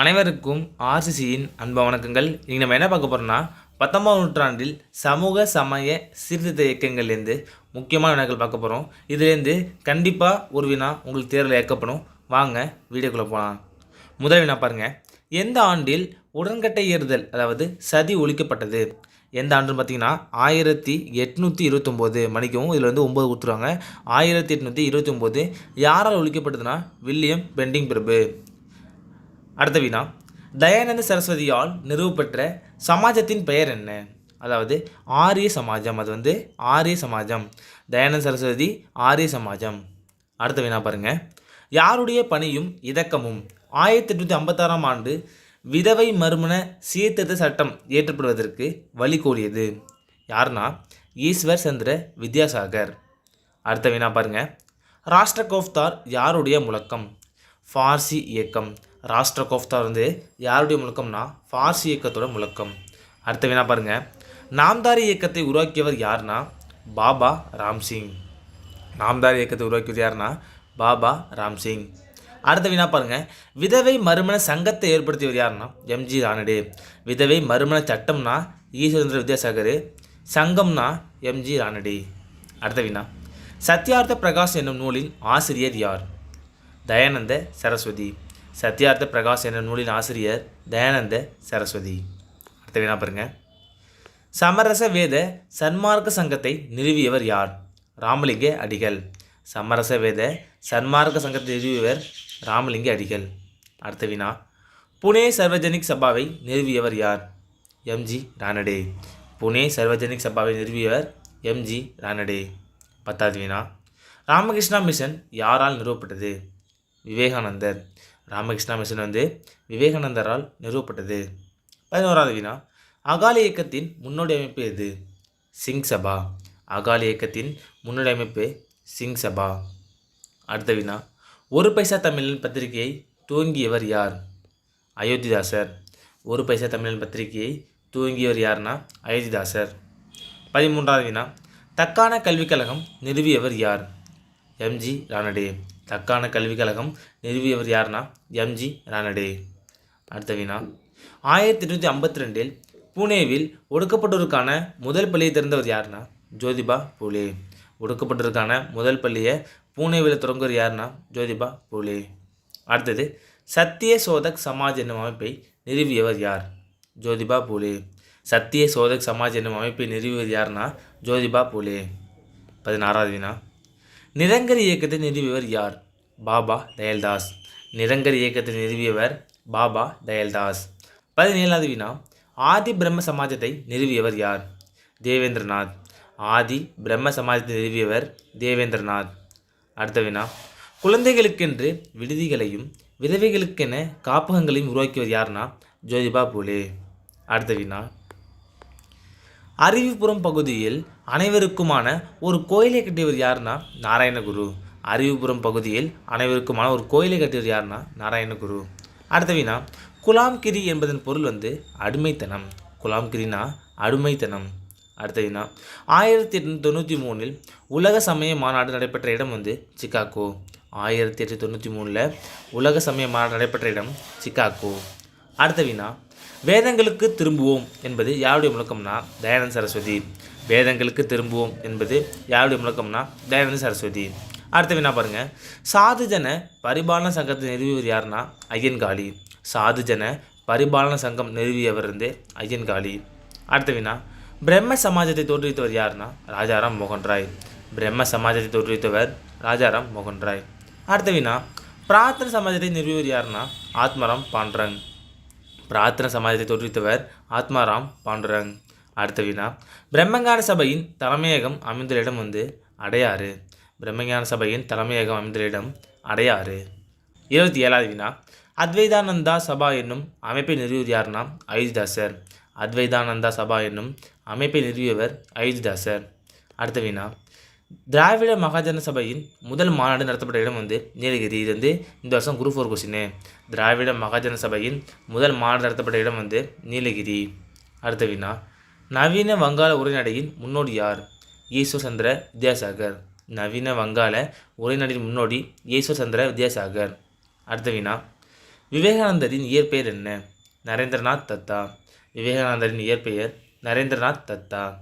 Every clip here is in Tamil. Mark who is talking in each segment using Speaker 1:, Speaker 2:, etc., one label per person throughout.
Speaker 1: அனைவருக்கும் ஆர்சிசியின் அன்பு வணக்கங்கள். இங்கே நம்ம என்ன பார்க்க போகிறோம்னா பத்தொம்பது நூற்றாண்டில் சமூக சமய சீர்திருத்த இயக்கங்கள்லேருந்து முக்கியமான வினாக்கள் பார்க்க போகிறோம் இதுலேருந்து கண்டிப்பாக ஒரு வினா உங்களுக்கு தேர்வில் ஏற்கப்படும். வாங்க வீடியோக்குள்ளே போகலாம் முதல் வினா பாருங்கள் எந்த ஆண்டில் உடன்கட்டை ஏறுதல் அதாவது சதி ஒழிக்கப்பட்டது? எந்த ஆண்டுன்னு பார்த்தீங்கன்னா ஆயிரத்தி எட்நூற்றி இருபத்தொம்போது மணிக்கவும் இதில் வந்து ஒம்பது கொடுத்துருவாங்க. ஆயிரத்தி எட்நூற்றி இருபத்தொம்போது யாரால் ஒழிக்கப்பட்டதுன்னா வில்லியம் பெண்டிங் பிரபு. அடுத்த வினா. தயானந்த சரஸ்வதியால் நிறுவப்பெற்ற சமாஜத்தின் பெயர் என்ன? அதாவது ஆரிய சமாஜம். அது வந்து ஆரிய சமாஜம். தயானந்த சரஸ்வதி ஆரிய சமாஜம். அடுத்த வினா பாருங்க. யாருடைய பணியும் இதக்கமும்? ஆயிரத்தி எட்நூற்றி ஐம்பத்தாறாம் ஆண்டு விதவை மறுமண சீர்திருத்த சட்டம் ஏற்றப்படுவதற்கு வழிகோலியது யாருன்னா ஈஸ்வர் சந்திர வித்யாசாகர். அடுத்த வினா பாருங்க. ராஷ்டிர கோஃப்தார் யாருடைய முழக்கம்? ஃபார்சி இயக்கம். ராஷ்டிர கோஃப்தார் வந்து யாருடைய முழக்கம்னா ஃபார்சி இயக்கத்தோட முழக்கம். அடுத்த வேணா பாருங்க. நாம்தாரி இயக்கத்தை உருவாக்கியவர் யாருன்னா பாபா ராம்சிங். நாம்தாரி இயக்கத்தை உருவாக்கியது யாருன்னா பாபா ராம்சிங். அடுத்த வினா பாருங்கள் விதவை மறுமண சங்கத்தை ஏற்படுத்தியவர் யாருன்னா எம்ஜி ரானடே விதவை மறுமண சட்டம்னா ஈஸ்வரேந்திர வித்யாசாகர். சங்கம்னா எம்ஜி ரானடே அடுத்த வினா சத்யார்த்த பிரகாஷ் என்னும் நூலின் ஆசிரியர் யார்? தயானந்த சரஸ்வதி. சத்யார்த்த பிரகாஷ் என்ற நூலின் ஆசிரியர் தயானந்த சரஸ்வதி. அடுத்த வேணா பாருங்க. சமரச வேத சன்மார்க்க சங்கத்தை நிறுவியவர் யார்? ராமலிங்க அடிகள். சமரச வேத சன்மார்க்க சங்கத்தை நிறுவியவர் ராமலிங்க அடிகள். அடுத்த வினா புனே சர்வஜனிக் சபாவை நிறுவியவர் யார்? எம்ஜி ரானடே புனே சர்வஜனிக் சபாவை நிறுவியவர் எம்ஜி ரானடே பத்தாவது வினா ராமகிருஷ்ணா மிஷன் யாரால் நிறுவப்பட்டது? விவேகானந்தர். ராமகிருஷ்ணா மிஷன் வந்து விவேகானந்தரால் நிறுவப்பட்டது. பதினோராவது வினா. அகாலி இயக்கத்தின் முன்னோடி அமைப்பு எது? சிங் சபா. அகாலி இயக்கத்தின் முன்னோடி அமைப்பு சிங் சபா. அடுத்த வினா. ஒரு பைசா தமிழன் பத்திரிகையை துவங்கியவர் யார்? அயோத்திதாசர். ஒரு பைசா தமிழன் பத்திரிகையை துவங்கியவர் யார்னா அயோத்திதாசர். பதிமூன்றாவது வினா. தக்கான கல்விக் கழகம் நிறுவியவர் யார்? எம்ஜி ராணடே தக்கான கல்விக் கழகம் நிறுவியவர் யார்னா எம்ஜி ரானடே. அடுத்த வினா ஆயிரத்தி எட்நூற்றி ஐம்பத்தி ரெண்டில் புனேவில் ஒடுக்கப்பட்டோருக்கான முதல் பள்ளியை திறந்தவர் யாருன்னா ஜோதிபா பூலே. ஒடுக்கப்பட்டோருக்கான முதல் பள்ளியை பூனேவில் தொடங்குவர் யாருன்னா ஜோதிபா பூலே. அடுத்தது சத்திய சோதக் சமாஜ் என்னும் அமைப்பை நிறுவியவர் யார்? ஜோதிபா பூலே. சத்திய சோதக் சமாஜ் என்னும் அமைப்பை நிறுவியவர் யாருன்னா ஜோதிபா பூலே. பதினாறாவது வினா நிரங்கரி இயக்கத்தை நிறுவியவர் யார்? பாபா தயல்தாஸ். நிரங்கரி இயக்கத்தை நிறுவியவர் பாபா தயல்தாஸ். பதினேழாவது வினா. ஆதி பிரம்ம சமாஜத்தை நிறுவியவர் யார்? தேவேந்திரநாத். ஆதி பிரம்ம சமாஜத்தை நிறுவியவர் தேவேந்திரநாத். அடுத்த வினா. குழந்தைகளுக்கென்று விடுதிகளையும் விதவைகளுக்கென காப்பகங்களையும் உருவாக்கியவர் யார்னா? ஜோதிபா பூலே. அடுத்த வினா. அறிவிப்புறம் பகுதியில் அனைவருக்குமான ஒரு கோயிலை கட்டியவர் யாருன்னா நாராயணகுரு. அறிவுபுரம் பகுதியில் அனைவருக்குமான ஒரு கோயிலை கட்டியவர் யாருன்னா நாராயணகுரு. அடுத்த வினா குலாம்கிரி என்பதன் பொருள் வந்து அடிமைத்தனம். குலாம்கிரினா அடிமைத்தனம். அடுத்த வினா ஆயிரத்தி எட்நூற்றி தொண்ணூற்றி மூணில் உலக சமய மாநாடு நடைபெற்ற இடம் வந்து சிக்காகோ ஆயிரத்தி எட்நூற்றி தொண்ணூற்றி மூணில் உலக சமய மாநாடு நடைபெற்ற இடம் சிக்காகோ அடுத்த வினா வேதங்களுக்கு திரும்புவோம் என்பது யாருடைய முழக்கம்னா தயானந்த சரஸ்வதி. வேதங்களுக்கு திரும்புவோம் என்பது யாருடைய முழக்கம்னா தயானந்த சரஸ்வதி. அடுத்த வினா பாருங்க. சாதுஜன பரிபாலன சங்கத்தை நிறுவியவர் யாருன்னா ஐயன்காளி. சாதுஜன பரிபாலன சங்கம் நிறுவியவர் வந்து ஐயன்காளி. அடுத்த வினா பிரம்ம சமாஜத்தை தோற்றுவித்தவர் யாருன்னா ராஜாராம் மோகன் ராய் பிரம்ம சமாஜத்தை தோற்றுவித்தவர் ராஜாராம் மோகன் ராய் அடுத்த வினா பிரார்த்தன சமாஜத்தை நிறுவியவர் யாருன்னா ஆத்மராம் பாண்டரங். பிரார்த்தன சமாஜத்தை தோற்றுவித்தவர் ஆத்மாராம் பாண்டுரங். அடுத்த வினா பிரம்மஞான சபையின் தலைமையகம் அமைந்துள்ள இடம் வந்து அடையாறு. பிரம்மஞான சபையின் தலைமையகம் அமைந்துள்ள இடம் அடையாறு. இருபத்தி ஏழாவது வினா அத்வைதானந்தா சபா என்னும் அமைப்பை நிறுவியவர் யாருன்னா அயோத்திதாசர் அத்வைதானந்தா சபா என்னும் அமைப்பை நிறுவியவர் அயோத்திதாசர் அடுத்த வினா திராவிட மகாஜன சபையின் முதல் மாநாடு நடத்தப்பட்ட இடம் வந்து நீலகிரி. இது வந்து இந்த வருஷம் group four question Dravida Mahajana சபையின் முதல் மாநாடு நடத்தப்பட்ட இடம் வந்து நீலகிரி. அடுத்த வினா. நவீன வங்காள உரைநடையின் முன்னோடி யார்? ஈஸ்வர் சந்திர வித்யாசாகர். நவீன வங்காள உரைநடையின் முன்னோடி ஈஸ்வர் சந்திர வித்யாசாகர். அடுத்த வினா. விவேகானந்தரின் இயற்பெயர் என்ன? நரேந்திரநாத் தத்தா. விவேகானந்தரின் இயற்பெயர் நரேந்திரநாத் தத்தா.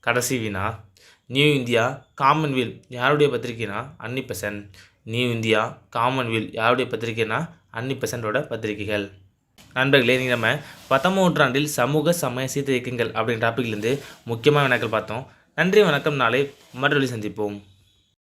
Speaker 1: கடைசி வினா. நியூ இந்தியா காமன்வெல்த் யாருடைய பத்திரிகைனா Annie Besant New India Commonwealth யாருடைய பத்திரிகைனா அன்னிபெசன்டோட பத்திரிகைகள். நண்பர்களே நீங்கள் நம்ம பத்தொம்பது நூற்றாண்டில் சமூக சமய சீர்திருத்தங்கள் அப்படின்ற டாப்பிக்லேருந்து முக்கியமான வினாக்கள் பார்த்தோம். நன்றி வணக்கம். நாளை மறுபடியும் சந்திப்போம்.